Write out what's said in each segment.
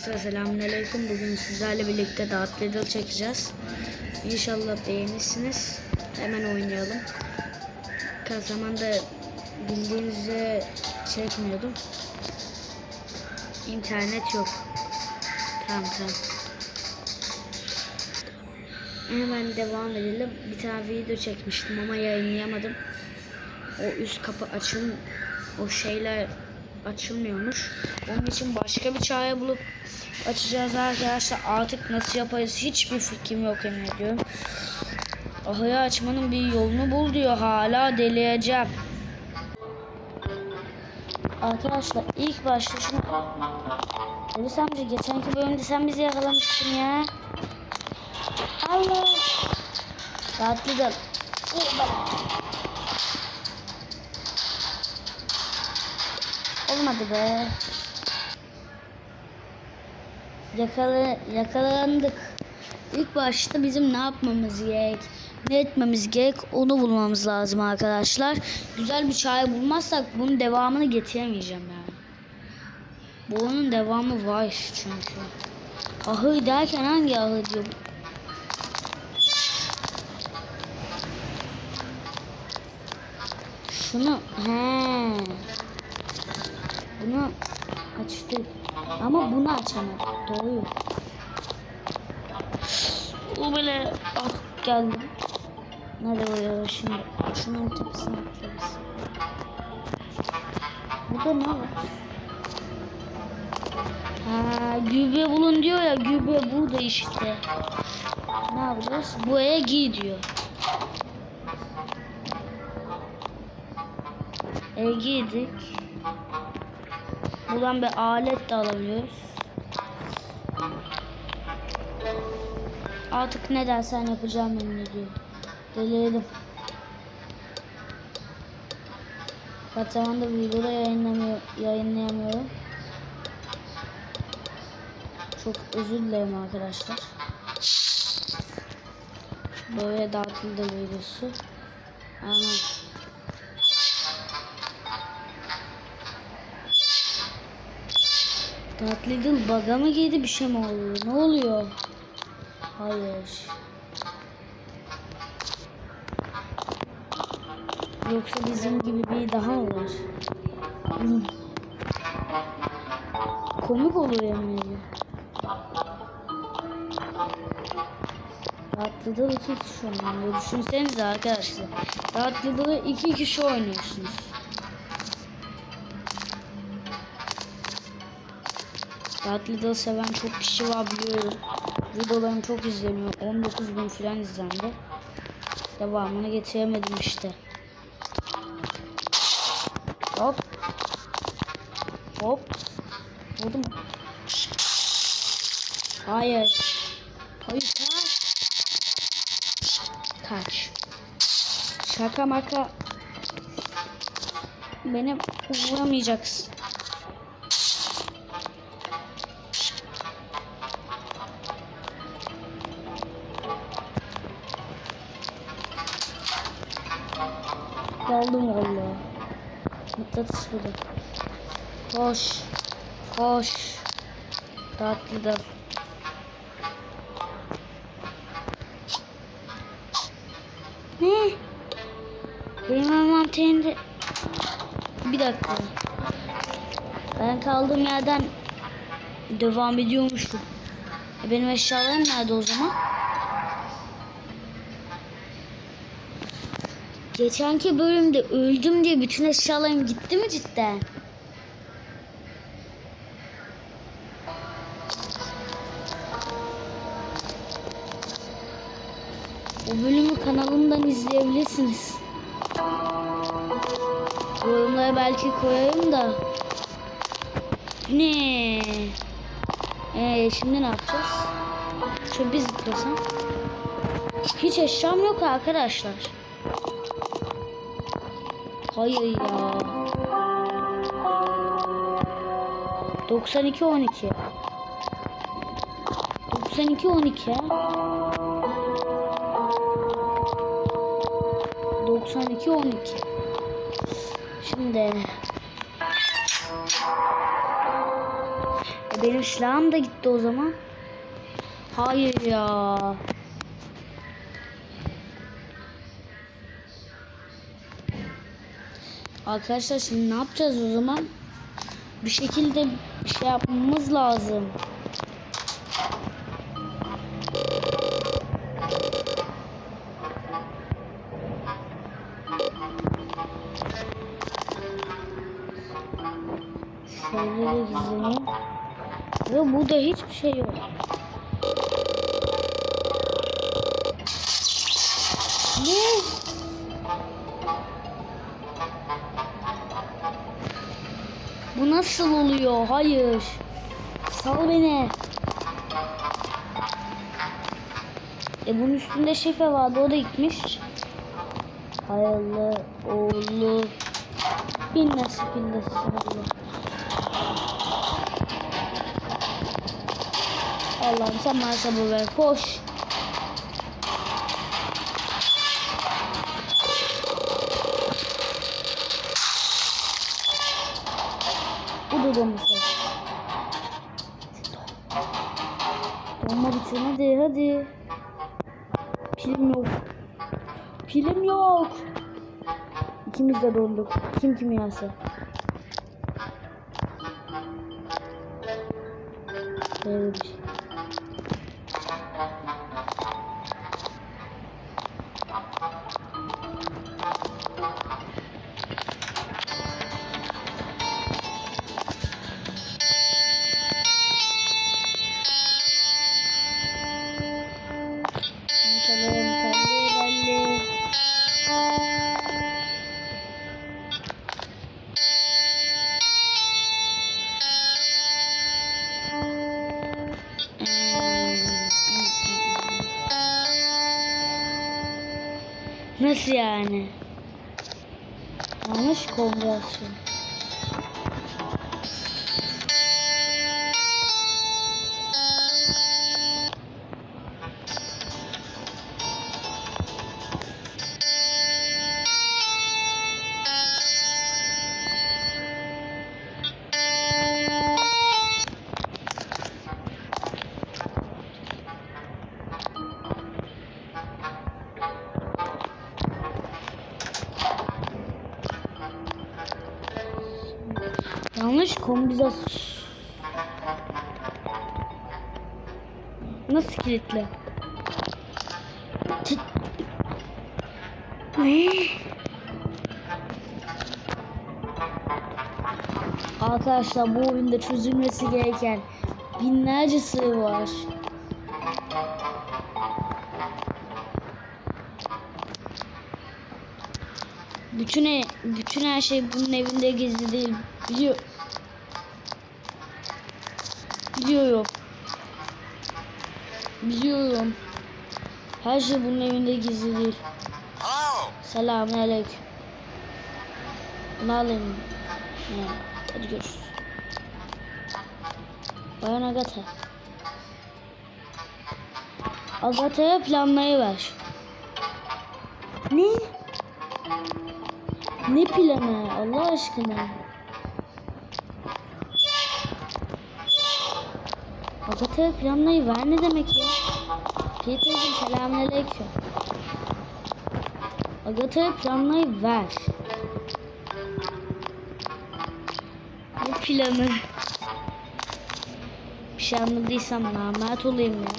Selamünaleyküm. Bugün sizlerle birlikte Dart Lidl çekeceğiz. İnşallah beğenirsiniz. Hemen oynayalım. Kaç zamanda bildiğinizi çekmiyordum. İnternet yok. Tamam tamam. Hemen devam edelim. Bir tane video çekmiştim ama yayınlayamadım. O üst kapı açın o şeyler açılmıyormuş. Onun için başka bir çare bulup açacağız arkadaşlar. Artık nasıl yaparız hiçbir fikrim yok emin ediyorum. Ahırı açmanın bir yolunu bul diyor. Hala deleyeceğim. Arkadaşlar ilk başta şunu... Polis amca geçenki bölümde sen bizi yakalamıştın ya. Allah. Rahatlı da. Olmadı be. Yakala, yakalandık. İlk başta bizim ne yapmamız gerek, ne etmemiz gerek onu bulmamız lazım arkadaşlar. Güzel bir çare bulmazsak bunun devamını getiremeyeceğim yani. Bunun devamı var çünkü. Ahır derken hangi ahır diyor? Şunu he. Bunu açtık. Ama bunu açamadık. Doğru. O böyle ah geldi. Nerede oluyor şimdi? Şunun tepesine atlarız. Burada ne var? Ha, gübre bulun diyor ya gübre burada işte. Ne yapacağız? Buraya giy diyor. E giydik. Buradan bir alet de alabiliyoruz. Artık ne dersen yapacağım emin ediyorum. Deleyelim. Kaç zamandır videoda yayınlamıyor, yayınlayamıyorum. Çok özür dilerim arkadaşlar. Böyle dağıtıldı videosu. Ama Dark Lidl bug'a mı girdi bir şey mi oluyor? Ne oluyor? Hayır. Yoksa bizim gibi bir daha mı var? Hı. Komik olur. Dark Lidl iki kişi oynuyor. Düşünsenize arkadaşlar. Lidl'ı iki kişi oynuyorsunuz. Lidl seven çok kişi var biliyorum. Videolarım çok izleniyor. 19 bin falan izlendi. Devamını getiremedim işte. Hop. Hop. Vurdum. Hayır. Hayır kaç. Kaç. Şaka maka. Beni vuramayacaksın. Daldım valla. Mıknatıs burada. Koş. Koş. Tatlı da. Ne? Benim envanterimde... Bir dakika. Ben kaldığım yerden devam ediyormuşum. E benim eşyalarım nerede o zaman? Geçenki bölümde öldüm diye bütün eşyalarım gitti mi cidden? O bölümü kanalımdan izleyebilirsiniz. Yorumlara belki koyarım da. Ne? Ee, şimdi ne yapacağız? Şöyle bir zıplasam. Hiç eşyam yok arkadaşlar. Hayır ya. 92 12. 92 12. 92 12. Şimdi Benim silahım da gitti o zaman. Hayır ya. Arkadaşlar şimdi ne yapacağız o zaman? Bir şekilde bir şey yapmamız lazım. Şöyle de gizleneyim. Ve burada hiçbir şey yok. Bu nasıl oluyor? Hayır. Sal beni. E bunun üstünde şefe vardı. O da gitmiş. Hayırlı oğlu. Bin nasip bin nasip. Allah'ım sen bana sabır ver. Koş. Donması. Donma bitsin hadi hadi. Pilim yok. Pilim yok. İkimiz de donduk. Kim kimi yerse. Nasıl yani? Yanlış kombinasyon. Yanlış kombinasyon. Nasıl kilitli? Arkadaşlar bu oyunda çözülmesi gereken binlerce sır var. Bütün e- bütün her şey bunun evinde gizli değil. Biliyor. Biliyorum. Biliyorum. Her şey bunun evinde gizli değil. Selamünaleyküm. Bunu alayım. Ya, hadi görüşürüz. Bayan Agata. Agata'ya planlayı ver. Ne? Ne planı Allah aşkına? Agata'ya planlayı ver ne demek ya? Peter'cim selamünaleyküm. Agata'ya planlayı ver. Bu planı. Bir şey anladıysam namert olayım ya.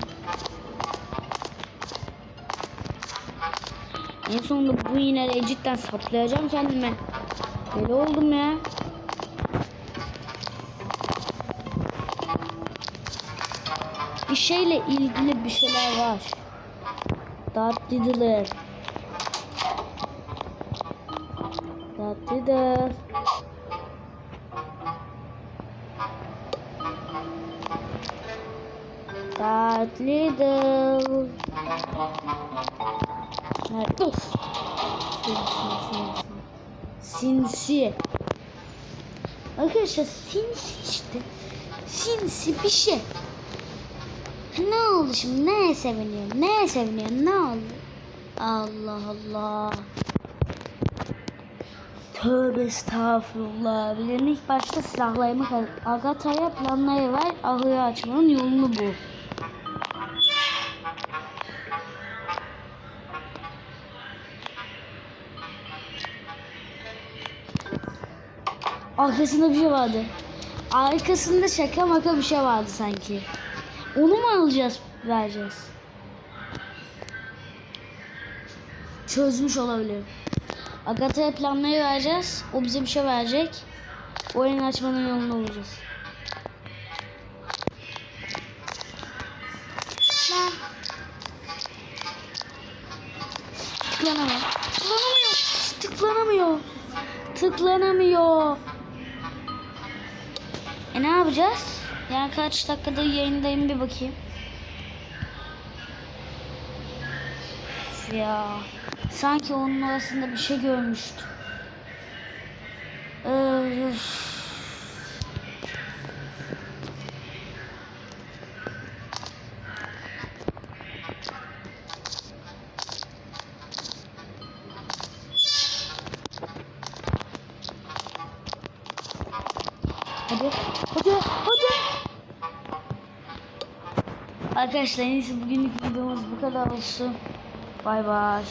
En sonunda bu iğneleri cidden saplayacağım kendime. Böyle oldum ya. Bir şeyle ilgili bir şeyler var. Darth Diddler. Darth Diddler. Darth Diddler. Nerede? Of. Sinsi. Arkadaşlar sinsi işte. Sinsi bir şey. Ne oldu şimdi? Neye seviniyor? Neye seviniyor? Ne oldu? Allah Allah. Tövbe estağfurullah. Benim ilk başta silahlarımı kaz- Agatha'ya planları ver. Ahırı açmanın yolunu bul. Arkasında bir şey vardı. Arkasında şaka maka bir şey vardı sanki. Onu mu alacağız, vereceğiz? Çözmüş olabilirim. Agatha'ya planlayı vereceğiz. O bize bir şey verecek. Oyunu açmanın yolunu bulacağız. Lan. Tıklanamıyor. Tıklanamıyor. Tıklanamıyor. Tıklanamıyor. E ne yapacağız? Yani kaç dakikada yayındayım bir bakayım. Üf ya. Sanki onun arasında bir şey görmüştüm. Öf. Arkadaşlar en iyisi bugünlük videomuz bu kadar olsun. Bay bay.